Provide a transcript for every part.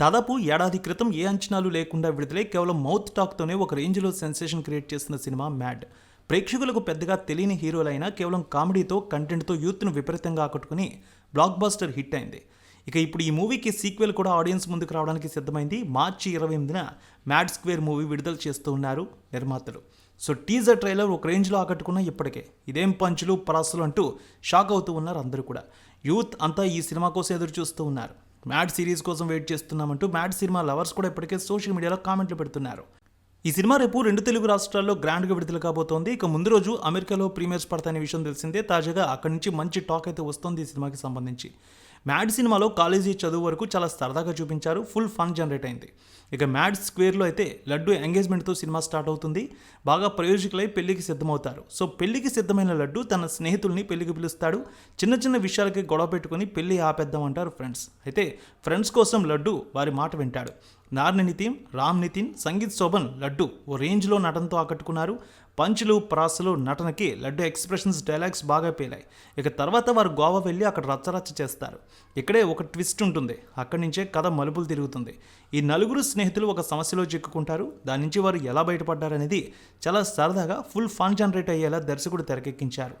దాదాపు ఏడాది క్రితం ఏ అంచనాలు లేకుండా విడుదలై కేవలం మౌత్ టాక్తోనే ఒక రేంజ్లో సెన్సేషన్ క్రియేట్ చేసిన సినిమా మ్యాడ్. ప్రేక్షకులకు పెద్దగా తెలియని హీరోలైనా కేవలం కామెడీతో కంటెంట్తో యూత్ను విపరీతంగా ఆకట్టుకుని బ్లాక్ బాస్టర్ హిట్ అయింది. ఇక ఇప్పుడు ఈ మూవీకి సీక్వెల్ కూడా ఆడియన్స్ ముందుకు రావడానికి సిద్ధమైంది. మార్చి ఇరవై ఎనిమిదిన మ్యాడ్ స్క్వేర్ మూవీ విడుదల చేస్తూ ఉన్నారు నిర్మాతలు. సో టీజర్ ట్రైలర్ ఒక రేంజ్లో ఆకట్టుకున్న ఇప్పటికే. ఇదేం పంచులు పరాసులు అంటూ షాక్ అవుతూ ఉన్నారు అందరూ కూడా. యూత్ అంతా ఈ సినిమా కోసం ఎదురు చూస్తూ ఉన్నారు. మ్యాడ్ సిరీస్ కోసం వెయిట్ చేస్తున్నామంటూ మ్యాడ్ సినిమా లవర్స్ కూడా ఇప్పటికే సోషల్ మీడియాలో కామెంట్లు పెడుతున్నారు. ఈ సినిమా రేపు రెండు తెలుగు రాష్ట్రాల్లో గ్రాండ్గా విడుదల కాబోతోంది. ఇక ముందు రోజు అమెరికాలో ప్రీమియర్స్ పడతాయనే విషయం తెలిసిందే. తాజాగా అక్కడి నుంచి మంచి టాక్ అయితే వస్తుంది ఈ సినిమాకి సంబంధించి. మ్యాడ్ సినిమాలో కాలేజీ చదువు వరకు చాలా సరదాగా చూపించారు. ఫుల్ ఫన్ జనరేట్ అయింది. ఇక మ్యాడ్ స్క్వేర్లో అయితే లడ్డు ఎంగేజ్మెంట్తో సినిమా స్టార్ట్ అవుతుంది. బాగా ప్రయోజకులై పెళ్ళికి సిద్ధమవుతారు. సో పెళ్ళికి సిద్ధమైన లడ్డు తన స్నేహితుల్ని పెళ్ళికి పిలుస్తాడు. చిన్న చిన్న విషయాలకి గొడవ పెట్టుకుని పెళ్ళి ఆపేద్దామంటారు ఫ్రెండ్స్. అయితే ఫ్రెండ్స్ కోసం లడ్డు వారి మాట వింటాడు. నార్ని నితిన్ రామ్ నితిన్ సంగీత్ శోభన్ లడ్డు ఓ రేంజ్లో నటనతో ఆకట్టుకున్నారు. పంచులు ప్రాసలు నటనకి లడ్డు ఎక్స్ప్రెషన్స్ డైలాగ్స్ బాగా పేలాయి. ఇక తర్వాత వారు గోవా వెళ్ళి అక్కడ రచ్చరచ్చ చేస్తారు. ఇక్కడే ఒక ట్విస్ట్ ఉంటుంది. అక్కడి నుంచే కథ మలుపులు తిరుగుతుంది. ఈ నలుగురు స్నేహితులు ఒక సమస్యలో చిక్కుకుంటారు. దాని నుంచి వారు ఎలా బయటపడ్డారనేది చాలా సరదాగా ఫుల్ ఫన్ జనరేట్ అయ్యేలా దర్శకుడు తెరకెక్కించారు.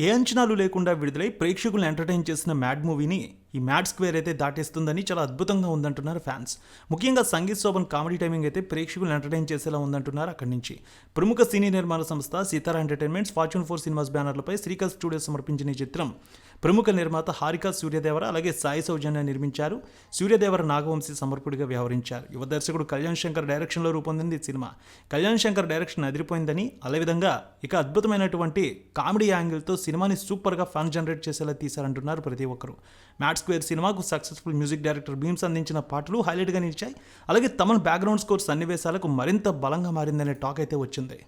ఏ అంచనాలు లేకుండా విడుదలై ప్రేక్షకులను ఎంటర్టైన్ చేసిన మ్యాడ్ మూవీని ఈ మ్యాడ్ స్క్వేర్ అయితే దాటేస్తుందని చాలా అద్భుతంగా ఉందంటున్నారు ఫ్యాన్స్. ముఖ్యంగా సంగీత్ శోభన్ కామెడీ టైమింగ్ అయితే ప్రేక్షకులను ఎంటర్టైన్ చేసేలా ఉందంటున్నారు అక్కడి నుంచి. ప్రముఖ సినీ నిర్మాణ సంస్థ Sithara Entertainments Fortune Four Cinemas బ్యానర్లపై శ్రీకల్ studios సమర్పించిన ఈ చిత్రం. ప్రముఖ నిర్మాత హారిక సూర్యదేవర అలాగే సాయి సౌజన్య నిర్మించారు. సూర్యదేవర నాగవంశీ సమర్పుడిగా వ్యవహరించారు. యువ దర్శకుడు కళ్యాణ్ శంకర్ డైరెక్షన్లో రూపొందింది ఈ సినిమా. కళ్యాణ్ శంకర్ డైరెక్షన్ అదిరిపోయిందని అదేవిధంగా ఇక అద్భుతమైనటువంటి కామెడీ యాంగిల్తో సినిమాని సూపర్గా ఫన్ జనరేట్ చేసేలా తీశారంటున్నారు ప్రతి ఒక్కరు. మ్యాట్స్ స్క్వేర్ సినిమాకు సక్సెస్ఫుల్ మ్యూజిక్ డైరెక్టర్ భీమ్స్ అందించిన పాటలు హైలైట్గా నిలిచాయి. అలాగే తమన్ బ్యాక్గ్రౌండ్ స్కోర్ సన్నివేశాలకు మరింత బలంగా మారిందనే టాక్ అయితే వచ్చింది.